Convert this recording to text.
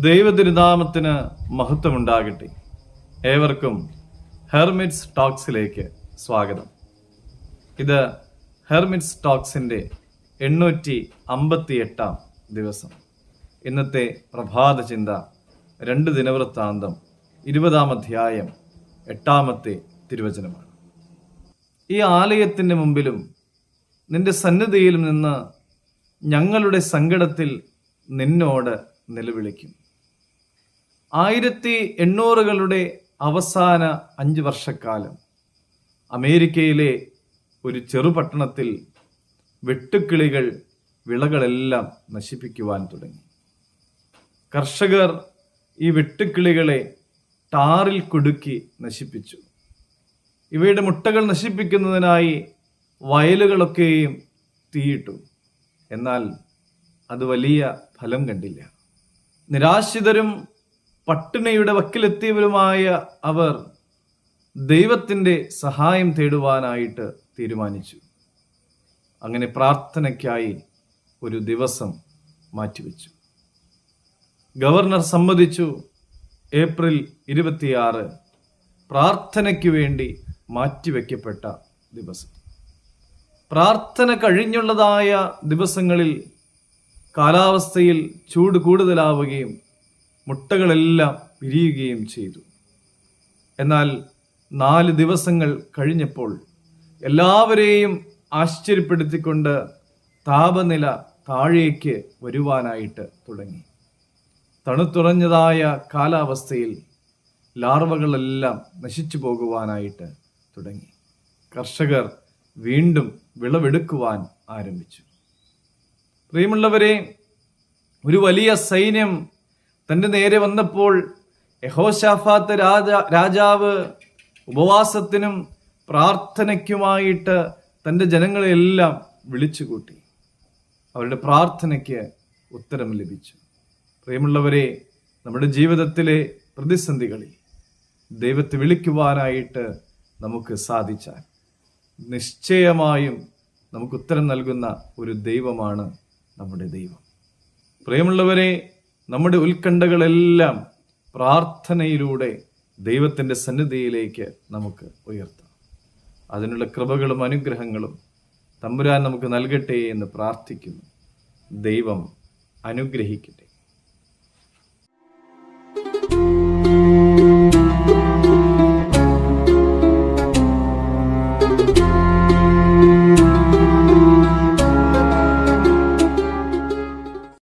ദൈവതിരുനാമത്തിന് മഹത്വമുണ്ടാകട്ടെ. ഏവർക്കും ഹെർമിറ്റ്സ് ടോക്സിലേക്ക് സ്വാഗതം. ഇത് ഹെർമിറ്റ്സ് ടോക്സിന്റെ എണ്ണൂറ്റി അമ്പത്തി എട്ടാം ദിവസം. ഇന്നത്തെ പ്രഭാത ചിന്ത രണ്ട് ദിനവൃത്താന്തം ഇരുപതാം അധ്യായം എട്ടാമത്തെ തിരുവചനമാണ്. ഈ ആലയത്തിന്റെ മുമ്പിലും നിന്റെ സന്നിധിയിലും നിന്ന് ഞങ്ങളുടെ സങ്കടത്തിൽ നിന്നോട് നിലവിളിക്കും. ആയിരത്തി എണ്ണൂറുകളുടെ അവസാന അഞ്ച് വർഷക്കാലം അമേരിക്കയിലെ ഒരു ചെറുപട്ടണത്തിൽ വെട്ടുക്കിളികൾ വിളകളെല്ലാം നശിപ്പിക്കുവാൻ തുടങ്ങി. കർഷകർ ഈ വെട്ടുക്കിളികളെ ടാറിൽ കൊടുക്കി നശിപ്പിച്ചു. ഇവയുടെ മുട്ടകൾ നശിപ്പിക്കുന്നതിനായി വയലുകളൊക്കെയും തീയിട്ടു. എന്നാൽ അത് വലിയ ഫലം കണ്ടില്ല. നിരാശിതരും പട്ടിണിയുടെ വക്കിലെത്തിയവരുമായ അവർ ദൈവത്തിന്റെ സഹായം തേടുവാനായിട്ട് തീരുമാനിച്ചു. അങ്ങനെ പ്രാർത്ഥനയ്ക്കായി ഒരു ദിവസം മാറ്റിവെച്ചു. ഗവർണർ സമ്മതിച്ചു. ഏപ്രിൽ ഇരുപത്തിയാറ് പ്രാർത്ഥനയ്ക്ക് വേണ്ടി മാറ്റിവെക്കപ്പെട്ട ദിവസം. പ്രാർത്ഥന കഴിഞ്ഞുള്ളതായ ദിവസങ്ങളിൽ കാലാവസ്ഥയിൽ ചൂട് കൂടുതലാവുകയും മുട്ടകളെല്ലാം വിരിയുകയും ചെയ്തു. എന്നാൽ നാല് ദിവസങ്ങൾ കഴിഞ്ഞപ്പോൾ എല്ലാവരെയും ആശ്ചര്യപ്പെടുത്തിക്കൊണ്ട് താപനില താഴേക്ക് വരുവാനായിട്ട് തുടങ്ങി. തണുത്തുറഞ്ഞതായ കാലാവസ്ഥയിൽ ലാർവകളെല്ലാം നശിച്ചു പോകുവാനായിട്ട് തുടങ്ങി. കർഷകർ വീണ്ടും വിളവെടുക്കുവാൻ ആരംഭിച്ചു. പ്രിയമുള്ളവരെ ഒരു വലിയ സൈന്യം തന്റെ നേരെ വന്നപ്പോൾ യഹോഷാഫാത്ത് രാജ രാജാവ് ഉപവാസത്തിനും പ്രാർത്ഥനയ്ക്കുമായിട്ട് തന്റെ ജനങ്ങളെല്ലാം വിളിച്ചുകൂട്ടി അവരുടെ പ്രാർത്ഥനയ്ക്ക് ഉത്തരം ലഭിച്ചു. പ്രിയമുള്ളവരെ നമ്മുടെ ജീവിതത്തിലെ പ്രതിസന്ധികളിൽ ദൈവത്തെ വിളിക്കുവാനായിട്ട് നമുക്ക് സാധിച്ചാൽ നിശ്ചയമായും നമുക്ക് ഉത്തരം നൽകുന്ന ഒരു ദൈവമാണ് നമ്മുടെ ദൈവം. പ്രിയമുള്ളവരെ നമ്മുടെ ഉത്കണ്ഠകളെല്ലാം പ്രാർത്ഥനയിലൂടെ ദൈവത്തിന്റെ സന്നിധിയിലേക്ക് നമുക്ക് ഉയർത്താം. അതിനുള്ള കൃപകളും അനുഗ്രഹങ്ങളും തമ്പുരാൻ നമുക്ക് നൽകട്ടെ എന്ന് പ്രാർത്ഥിക്കുന്നു. ദൈവം അനുഗ്രഹിക്കട്ടെ.